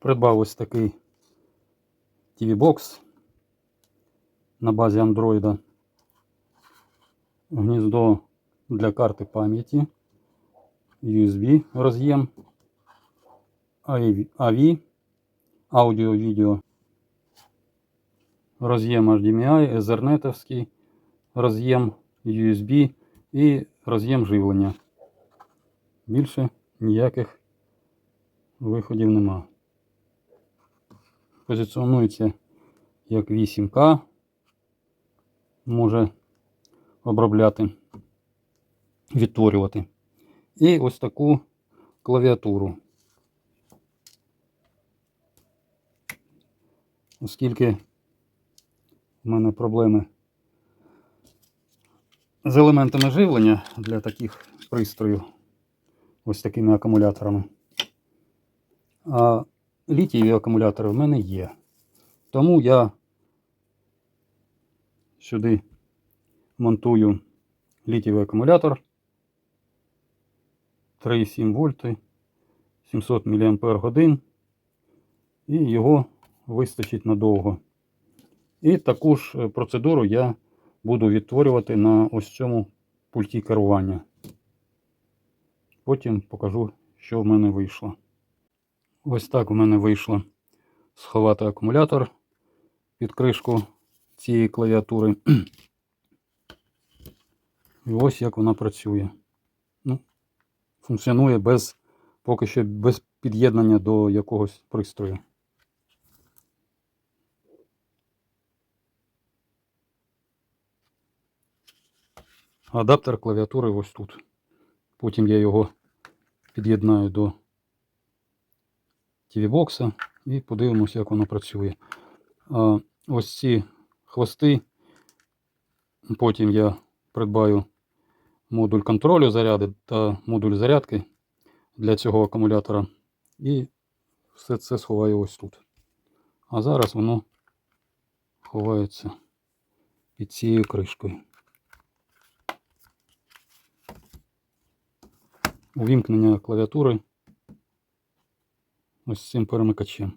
Придбав ось такий TV-бокс на базі Android. Гніздо для карти пам'яті, USB роз'єм, AV, аудіо-відео, роз'єм HDMI, Ethernet, роз'єм USB і роз'єм живлення. Більше ніяких виходів нема. Позиціонується як 8К, може обробляти, відтворювати. І ось таку клавіатуру. Оскільки в мене проблеми з елементами живлення для таких пристроїв, ось такими акумуляторами. А літієві акумулятори в мене є. Тому я сюди монтую літієвий акумулятор 3,7 вольти, 700 мАч і його вистачить надовго. І таку ж е, процедуру я буду відтворювати на ось цьому пульті керування. Потім покажу, що в мене вийшло. Ось так у мене вийшло сховати акумулятор під кришку цієї клавіатури. І ось як вона працює. Ну, Функціонує без, поки що без під'єднання до якогось пристрою. Адаптер клавіатури ось тут. Потім я його під'єднаю до TV-бокса і подивимося, як воно працює. Ось ці хвости. Потім я придбаю модуль контролю заряди та модуль зарядки для цього акумулятора. І все це сховаю ось тут. А зараз воно ховається під цією кришкою. Увімкнення клавіатури ось цим перемикачем.